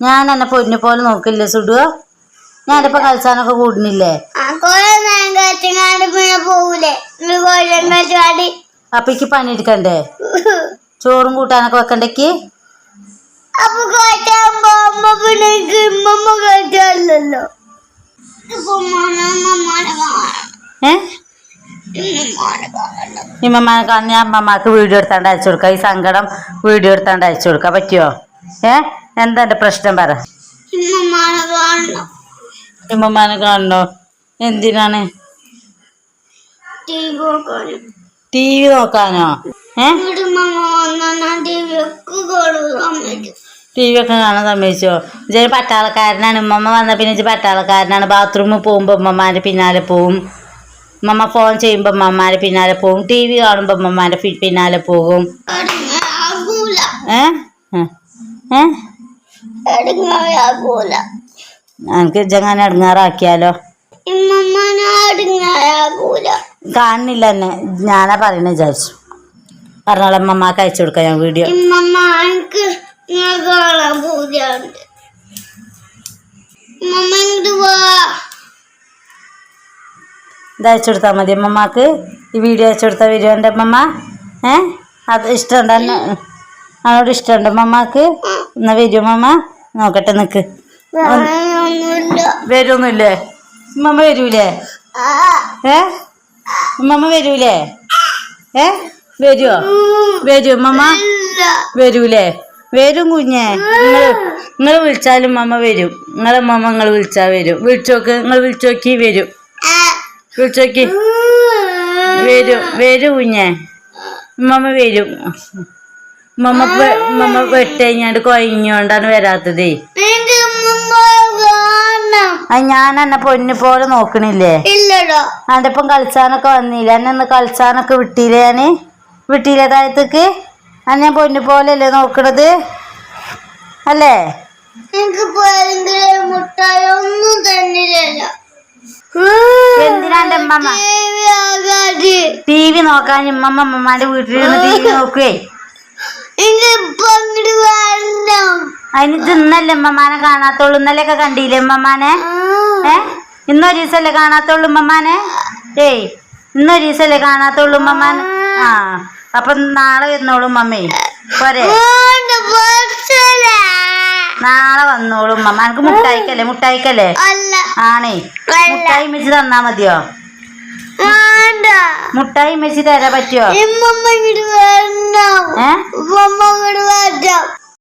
ഞാൻ എന്നെ പൊന്നു പോലെ നോക്കില്ലേ സുഡു ഞാനിപ്പോ കളിച്ചാനൊക്കെ കൂടുന്നില്ലേ? ആ ഇക്ക് പണി എടുക്കണ്ടേ അപ്പൊ എനിക്ക് പണിയെടുക്കണ്ടേ? ചോറും കൂട്ടാനൊക്കെ വെക്കണ്ടേക്ക്? അപ്പൊ ഇമ്മമാനെ കാണാൻ ഞാൻ അമ്മമാർക്ക് വീഡിയോ എടുത്താണ്ട് അയച്ചു കൊടുക്കാം. ഈ സങ്കടം വീഡിയോ എടുത്താണ്ട് അയച്ചു കൊടുക്കാം പറ്റുമോ ഏ? എന്താ എന്റെ പ്രശ്നം പറ? ഉമ്മമാനെ കാണണം. എന്തിനാണ്? ടി വി നോക്കാനും. ടി വി ഒക്കെ കാണാൻ സമ്മതിച്ചോ? ഇജ് പട്ടാളക്കാരനാണ്. ഉമ്മമ്മ വന്ന പിന്നെ ഇജ് പട്ടാളക്കാരനാണ്. ബാത്റൂമിൽ പോകുമ്പോൾ ഉമ്മമാരെ പിന്നാലെ പോവും. ഉമ്മമ്മ ഫോൺ ചെയ്യുമ്പോൾ ഉമ്മമാരെ പിന്നാലെ പോവും. ടി വി കാണുമ്പോൾ ഉമ്മമാരെ പിന്നാലെ പോകും. ഏ? ഏ? ഏ അടുങ്ങായാകൂല എനിക്ക് ഇജങ്ങനെ ഇടങ്ങാറാക്കിയാലോ? ഉമ്മമ്മനെ അടുങ്ങായാകൂല കാണുന്നില്ല എന്നെ ഞാനാ പറയുന്നത് വിചാരിച്ചു. പറഞ്ഞോളെ ഉമ്മമാക്ക് അയച്ചു കൊടുക്കാം ഞാൻ വീഡിയോ. എനിക്ക് കാണാൻ പൂജയുണ്ട് ഇത് അയച്ചു കൊടുത്താൽ മതി. അമ്മമാക്ക് ഈ വീഡിയോ അയച്ചു കൊടുത്ത വരുമോ എന്റെ അമ്മമ്മ ഏ? അത് ഇഷ്ടം എന്നെ അവനോട് ഇഷ്ടമുണ്ടോ? മമ്മക്ക്? എന്നാ വരൂ മമ്മ. നോക്കട്ടെ നിക്ക്. വരുമൊന്നുമില്ലേ ഉമ്മമ്മ വരൂലേ? ഏ? ഉമ്മമ്മ വരൂലേ? ഏ? വരുമോ വരൂ ഉമ്മമ്മ. വരൂലേ? വരും കുഞ്ഞേ. നിങ്ങൾ നിങ്ങൾ വിളിച്ചാലും ഉമ്മമ്മ വരും. നിങ്ങളെ ഉമ്മമ്മ നിങ്ങൾ വിളിച്ചാ വരും. വിളിച്ചോക്ക് നിങ്ങൾ വിളിച്ചോക്കി വരും. വിളിച്ചോക്കി വരും. വരും കുഞ്ഞെ. ഉമ്മമ്മ വരും. ഉമ്മമ്മ വെ- ഉമ്മമ്മ വെട്ടഴിഞ്ഞാണ്ട് കൊയഞ്ഞോണ്ടാണ് വരാത്തതേ. അത് ഞാൻ എന്നെ പൊന്നു പോലെ നോക്കണില്ലേ? ഇല്ലടോ. ഇപ്പം കളിച്ചാനൊക്കെ വന്നില്ല? എന്നെ ഒന്ന് കളിച്ചാനൊക്കെ വിട്ടില്ലേ ഞാൻ? വിട്ടില്ലേ താഴത്തേക്ക്? അത് ഞാൻ പൊന്നു പോലെയല്ലേ നോക്കണത്? അല്ലേ? ഒന്നും തന്നില്ലല്ലോ. ടി വി നോക്കാൻ അമ്മമാന്റെ വീട്ടിലിരുന്ന് ടി വി നോക്കുവേ. അതിന് തിന്നല്ലേ ഇന്നല്ലേ ഉമ്മമാനെ കാണാത്തോളൂ. ഇന്നലെയൊക്കെ കണ്ടില്ലേ ഉമ്മമാനെ? ഏ? ഇന്നൊരു ദിവസമല്ലേ കാണാത്തോളൂ ഉമ്മമാനെ? ഏയ് ഇന്നൊരു ദിവസമല്ലേ കാണാത്തോളൂ ഉമ്മമാനെ? ആ. അപ്പൊ നാളെ വരുന്നോളൂ ഉമ്മമ്മേ. പോരെ. നാളെ വന്നോളൂ ഉമ്മമാനക്ക് എനിക്ക് മുട്ടായിക്കല്ലേ മുട്ടായിക്കല്ലേ? ആണേ. മുട്ടായി മിച്ച് തന്നാ മതിയോ? മുട്ടായി മെച്ചി തരാൻ പറ്റുമോ ഏ?